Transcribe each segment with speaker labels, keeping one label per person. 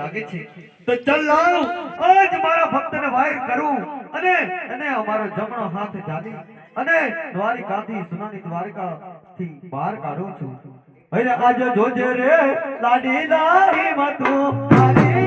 Speaker 1: લાગે છે. તો ચલ લાવ, આજ મારા ભક્તને વાયર કરું. અને અને અમારો જમણો હાથ જાલી અને દ્વારિકાથી સુનાની દ્વારકાથી બહાર કાઢું છું. અરે આજે જોજે રે, લાડી લાડી, મતું, મારી.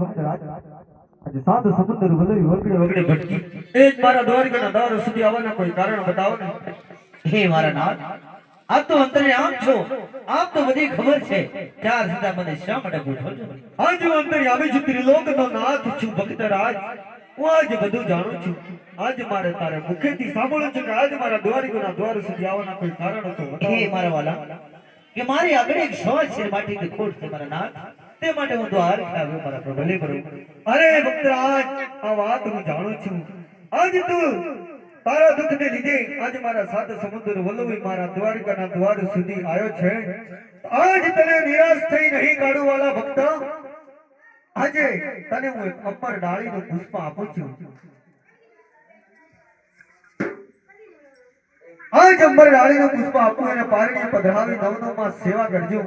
Speaker 1: ભક્તરાજ, આજે સાત સમુદ્ર વલવી વગડે વગડે ભટકી એ જ મારા દ્વારકાના દ્વાર સુધી આવવાના કોઈ કારણ બતાવો ને.
Speaker 2: હે મારા નાથ આપ તો અંતરે આમ છો. આપ તો બધી ખબર છે. ચાર છતાં મને શા માટે પૂછો છો?
Speaker 1: આજ હું અંતરી આવી છું ત્રિલોકનો નાથ છું ભક્તરાજ. હું આજ બધું જાણું છું. આજ મારે તારે મુખેથી સાંભળું છું કે આજ મારા દ્વારિકાના દ્વાર સુધી આવવાના કોઈ કારણો તો
Speaker 2: હે મારા વાલા કે મારી આગળ એક સો છે માટીની ખોટ છે મારા નાથ. તે માટે હું દ્વાર આવ્યો, મારા પ્રભુ, ભલે પ્રભુ
Speaker 1: અરે ભક્તરાજ, આ વાત હું જાણું છું. આજ તું તારા દુઃખને લીધે આજ મારા સાત સમુદ્ર વલ્લભી મારા દ્વારકાના દ્વાર સુધી આવ્યો છે. આજ તને નિરાશ થઈ નહીં કાઢું ભક્ત. આજે તને હું એક અમર ડાળીનું પુષ્પ આપું છું. આજ અંબર ડાળીનું પુષ્પ આપું અને પારણી પધરાવી નવનવમાં સેવા કરજો.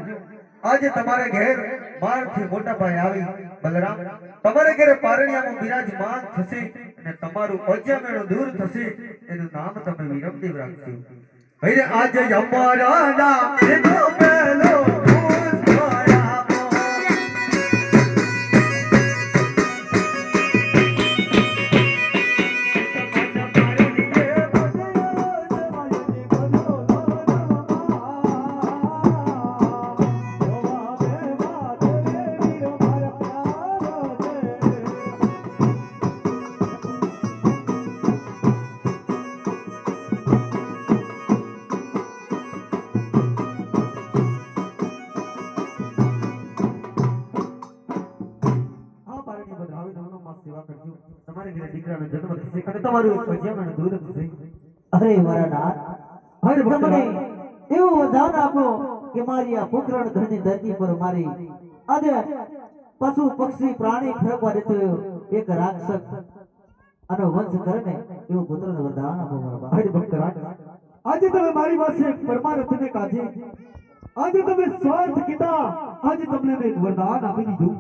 Speaker 1: આજે તમારે ઘેર મારથી મોટા ભાઈ આવી, બલરામ. તમારે ઘરે પારણિયામાં બિરાજમાન થશે અને તમારું અજમેણું દૂર થશે. એનું નામ તમે વિરમદેવ રાખજો. ભાઈ આજે અમારા નામ ઘરે દીકરાનો જન્મ થશે અને તમારું દૂર થશે
Speaker 2: અરે મારા નાથ
Speaker 1: હરે
Speaker 2: તમને
Speaker 1: રાજ.
Speaker 2: વરદાન આપો કે મારી આ પોખરણ ધરની ધરતી પર મારી આજે પશુ પક્ષી પ્રાણી ફરકવા દેતો એક રાક્ષસ આનો વંશ કરને એવું પુત્રને વરદાન આપો મારા બાપ.
Speaker 1: હરે ભક્ત રાજ. આજે તમે મારી પાસે પરમારથને કાજે આજે તમે સ્વાર્થ કીધા આજે તમને મેં વરદાન આપી દીધું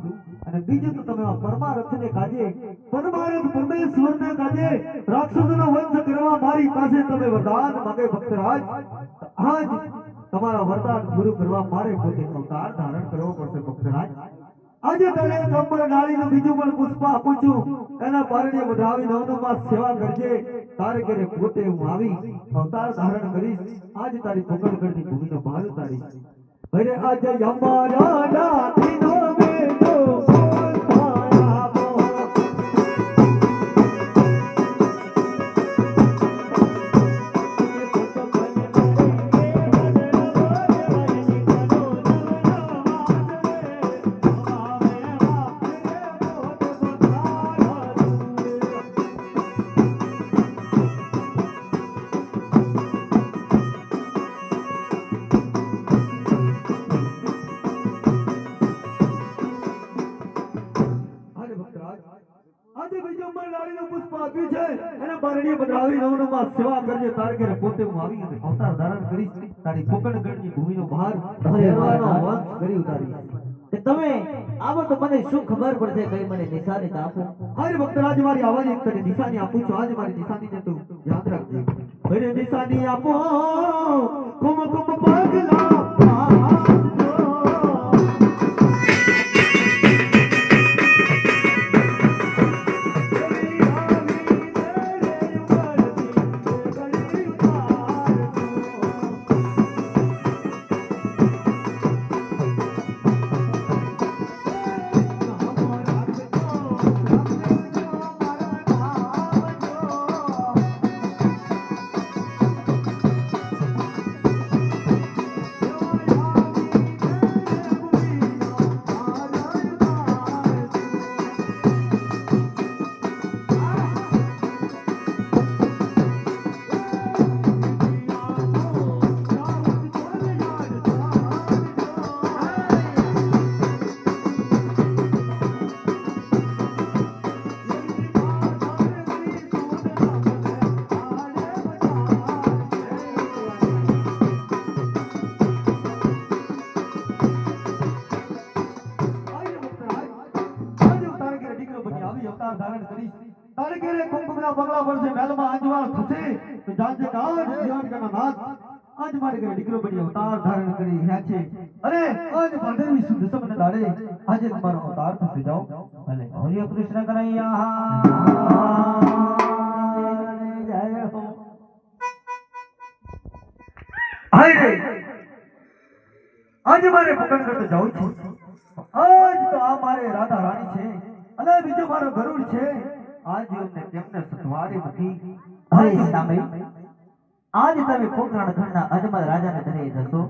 Speaker 1: અવતાર ધારણ કરવો સેવા કરજે. તારે ઘરે પોતે હું આવી અવતાર ધારણ કરીશ. આજ તારી પોકળ કરતી ભૂમિનો ભાર ઉતારીશ. અરે આજે અમારા નાથીનો નવનમાં સેવા કરજે તારે ઘરે પોતે હું આવી અને અવતાર ધારણ કરીશ. તારી પોકણગઢની ભૂમિનો ભાર ભરવાનો વંશ કરી ઉતારી
Speaker 2: કે તમે આવો તો મને શું ખબર પડશે કઈ મને નિશાની આપો.
Speaker 1: અરે ભક્ત આજે મારી આવાજ એક તને નિશાની આપું છું. આજ મારી નિશાની ને તું યાદ રાખજે. અરે નિશાની આપો કુમ કુમ પગલા આજ જીવનકાના બાદ આજ મારે ઘરે દીકરો બની અવતાર ધારણ કરી રહ્યા છે. અને આજ પંદરમી સુદ દસમને દાડે આજે તમારો અવતાર થશે, જાઓ. અને
Speaker 2: હરિ કૃષ્ણ કનૈયા
Speaker 1: આજે મારે પકડ કરતો જાઉં છું. આજ તો આ મારે રાધા રાણી છે, અને બીજો મારો ગરુડ છે. આજ કેમને સત્વારે નથી.
Speaker 2: હરે સાંભળી. આજ તમે પોકરણ ખંડના અજમલ રાજાને ઘરે જશો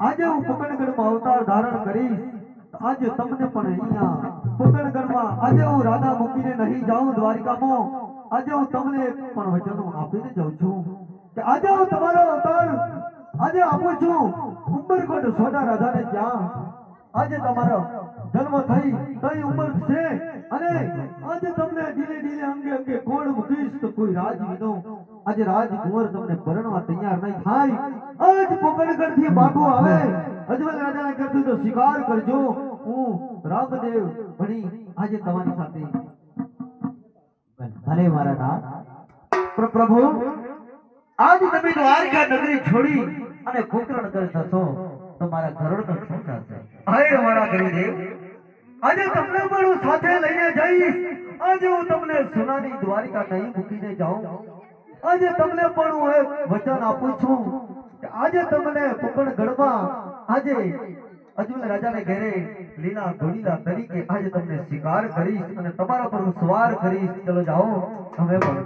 Speaker 1: આજે હું અવતાર આજે તમને પણ અહીંયા પકડગઢમાં આજે હું રાધા મૂકીને નહીં જાઉં દ્વારિકામાં. આજે હું તમને પણ વચનો આપીને જાઉં છું કે આજે હું તમારો અવતાર, આજે આપું છું. ઉંમરકોટ સોના રાધાને ક્યાં આજે તમારો જન્મ થઈ તઈ ઉંમર છે? અને આજે તમને ધીરે ધીરે અંગે અંગે કોણ મૂકીશ? તો કોઈ રાજ વિનો આજે રાજકુંવર તમને પરણવા તૈયાર નહીં થાય. આજ પોકણગઢથી બાગો આવે. અજમલ રાજાને કહેતું તો સ્વીકાર કરજો. હું રામદેવ ભણી આજે તમારી સાથે.
Speaker 2: ભલે મારા
Speaker 1: પ્ર- પ્રભુ,
Speaker 2: આજ તમે દ્વારકા નગરી છોડી અને પોકરણ કરતા થશો, તો મારા ઘરડનો શું થશે
Speaker 1: હે મારા આજે તમને પણ સાથે ઘેરે લીલા ઘોડીલા તરીકે આજે તમને સ્વીકાર કરીશ અને તમારા પર હું સવાર કરીશ. ચલો જાઓ તમે પણ